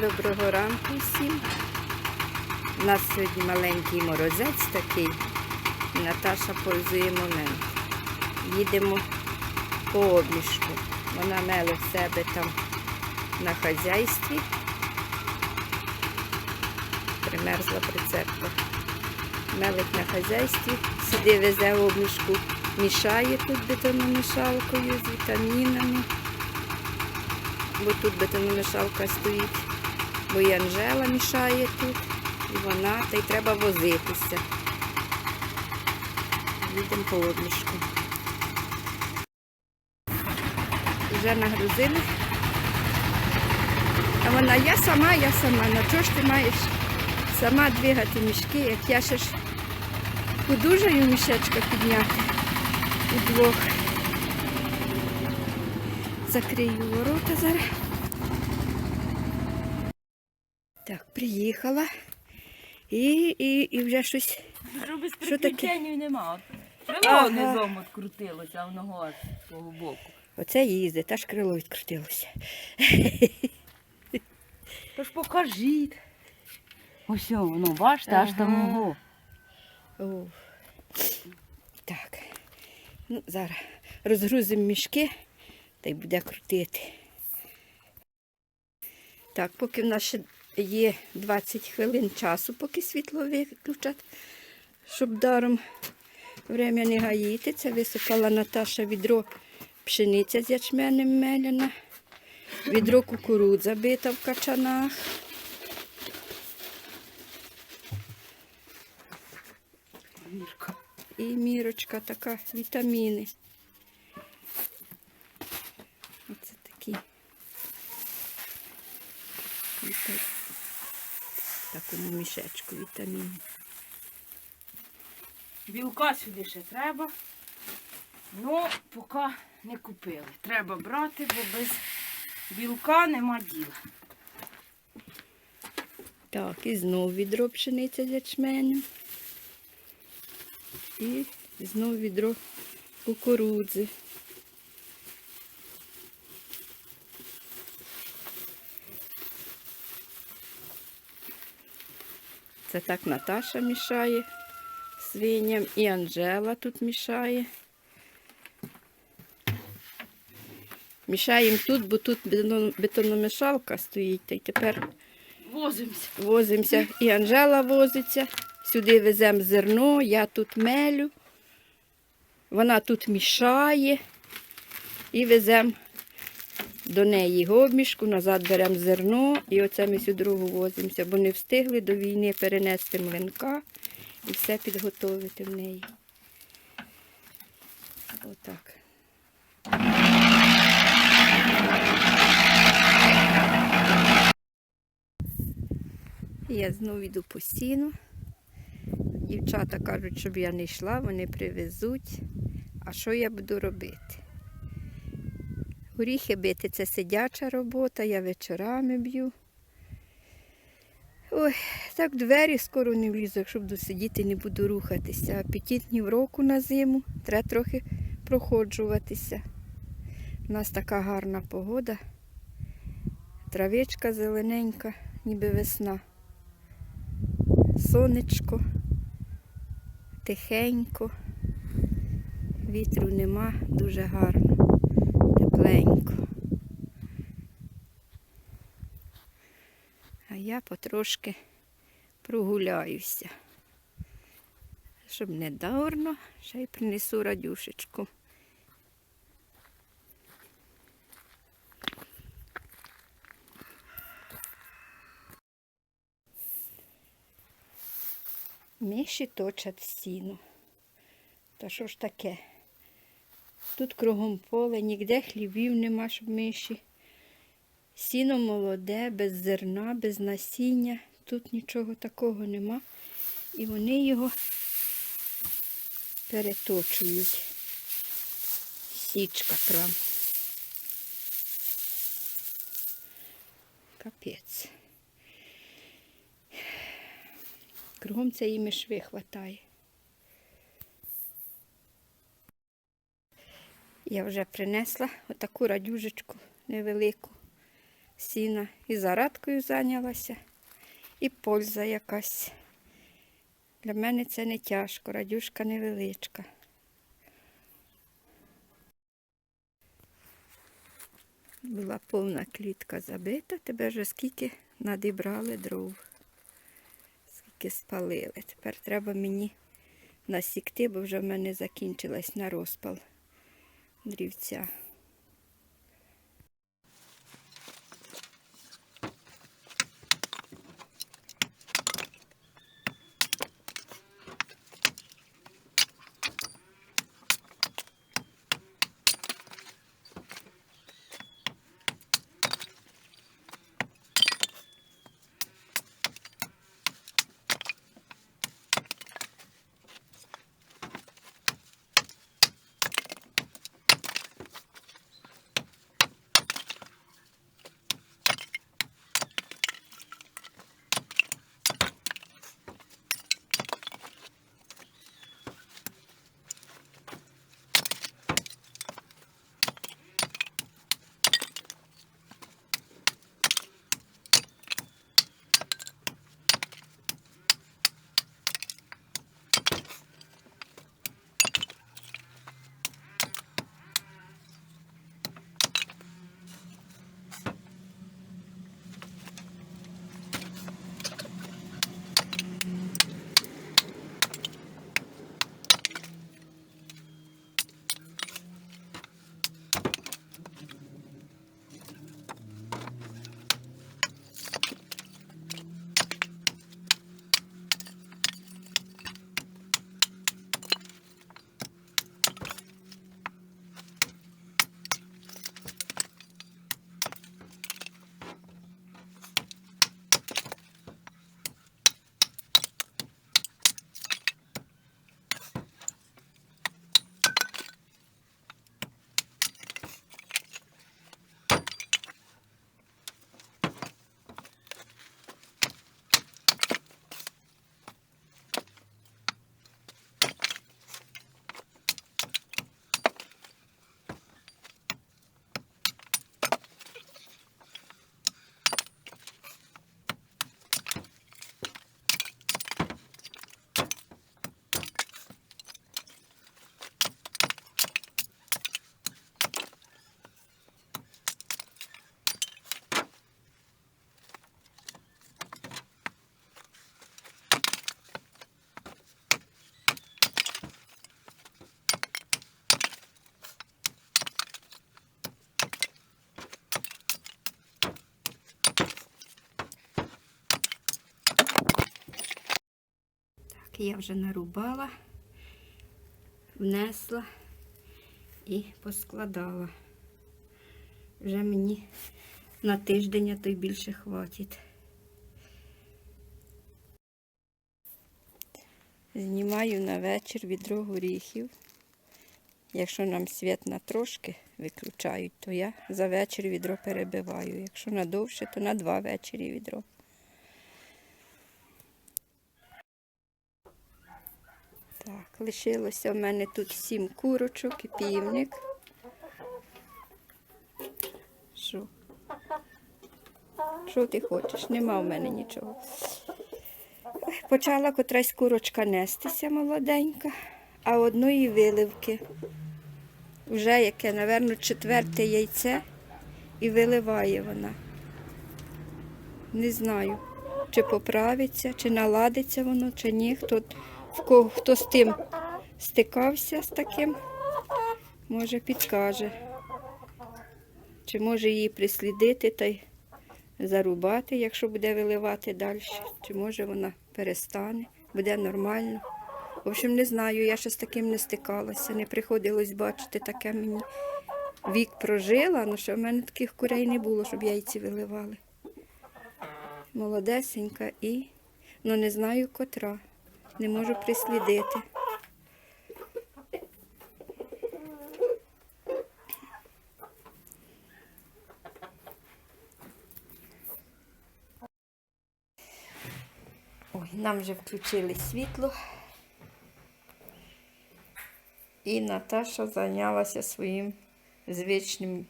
Доброго ранку всім. У нас сьогодні маленький морозець такий. Наташа пользує момент. Їдемо по обмішку. Вона меле в себе там на хазяйстві. Примерзла прицепка. Мелить на хазяйстві, сюди везе обмішку, мішає тут бетономішалкою з вітамінами бо тут бетономішалка стоїть, бо і Анжела мішає тут, і вона, та й треба возитися. Їдемо по обмішку. Вже нагрузили. А вона, я сама, я сама. На чого ж ти маєш сама двигати мішки, як я ще ж подужаю мішечка підняти удвох. Закрию ворота зараз. Так, приїхала. І, і, і вже щось. Що без Що таке? нема. Крило Ага. низом відкрутилося, а воно аж з того боку. Оце їздить, аж крило відкрутилося. Тож покажіть. Ось воно, бачите, аж там Ага. ого. О. Так. Ну, зараз розгрузимо мішки та й буде крутити. Так, поки в нас ще є 20 хвилин часу, поки світло виключать, щоб даром время не гаїти. Це висипала Наташа відро пшениця з ячменем меляна, відро кукурудза бита в качанах. І мірочка така, вітаміни. Оце такі. Віта- В такому мішечку вітаміни. Білка сюди ще треба. Ну, поки не купили. Треба брати, бо без білка нема діла. Так, і знов відро пшениця з ячменем. І знов відро кукурудзи. Це так Наташа мішає свиням і Анжела тут мішає. Мішаємо тут, бо тут бетономішалка стоїть, й тепер Возимося. возимося. І Анжела возиться. Сюди веземо зерно, я тут мелю. Вона тут мішає. І веземо до неї гобмішку, назад беремо зерно. І оце ми сюди дорогу возимося, бо не встигли до війни перенести млинка і все підготовити в неї. Отак. Я знову йду по сіну. Дівчата кажуть, щоб я не йшла, вони привезуть. А що я буду робити? Горіхи бити це сидяча робота, я вечорами б'ю. Ой, так двері скоро не влізу, якщо буду сидіти, не буду рухатися. Апетитні в року на зиму, треба трохи проходжуватися. У нас така гарна погода. Травичка зелененька, ніби весна. Сонечко, тихенько, вітру нема, дуже гарно, тепленько. А я потрошки прогуляюся. Щоб не дарно, ще й принесу радюшечку. Миші точать сіно. Та що ж таке? Тут кругом поле, ніде хлівів нема, щоб миші. Сіно молоде, без зерна, без насіння. Тут нічого такого нема. І вони його переточують. Січка прям. Капець. Кругом цієї мишви хватає. Я вже принесла отаку радюжечку невелику. сіна. І зарадкою зайнялася, і польза якась. Для мене це не тяжко, радюшка невеличка. Була повна клітка забита, тебе вже скільки надібрали дров, скільки спалили. Тепер треба мені насікти, бо вже в мене закінчилась на розпал дрівця. Я вже нарубала, внесла і поскладала. Вже мені на тиждень, а то й більше хватить. Знімаю на вечір відро горіхів. Якщо нам світ на трошки виключають, то я за вечір відро перебиваю. Якщо на довше, то на два вечері відро. Так, лишилося в мене тут сім курочок і півник. Що? Що ти хочеш? Нема в мене нічого. Почала котрась курочка нестися молоденька, а одної виливки. Вже яке, напевно, четверте яйце і виливає вона. Не знаю, чи поправиться, чи наладиться воно, чи ні. Хто, хто з тим стикався з таким, може підкаже. Чи може її прислідити та й зарубати, якщо буде виливати далі, чи може вона перестане, буде нормально. В общем, не знаю, я ще з таким не стикалася, не приходилось бачити таке мені. Вік прожила, але що в мене таких курей не було, щоб яйці виливали. Молодесенька і, ну не знаю котра, не можу прислідити. Ой, нам вже включили світло. І Наташа зайнялася своїм звичним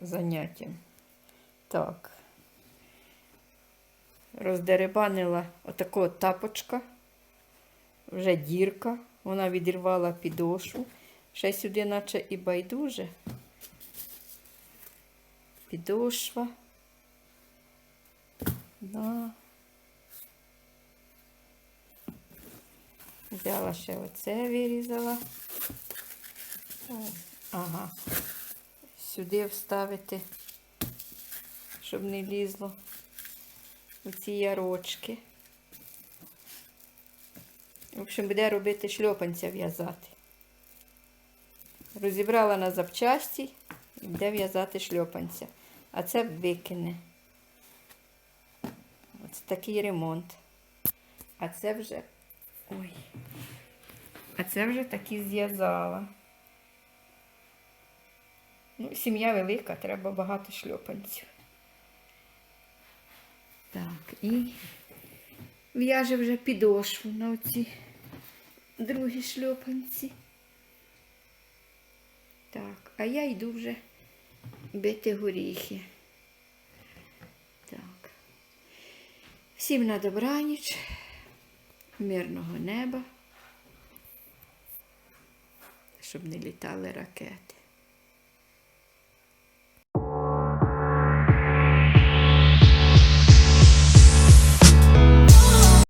заняттям. Так. Роздеребанила отакого тапочка. Вже дірка. Вона відірвала підошву. Ще сюди, наче і байдуже. Підошва. Да. Взяла ще оце вирізала. Ага. Сюди вставити, щоб не лізло у ці ярочки. В общем, буде робити шльопанця в'язати. Розібрала на запчасті і буде в'язати шльопанця. А це викине. Ось такий ремонт. А це вже. Ой. А це вже таки зв'язала. Ну, сім'я велика, треба багато шльопанців. Так, і в'яже вже підошву на оці другі шльопанці. Так, а я йду вже бити горіхи. Так. Всім на добраніч, мирного неба, щоб не літали ракети.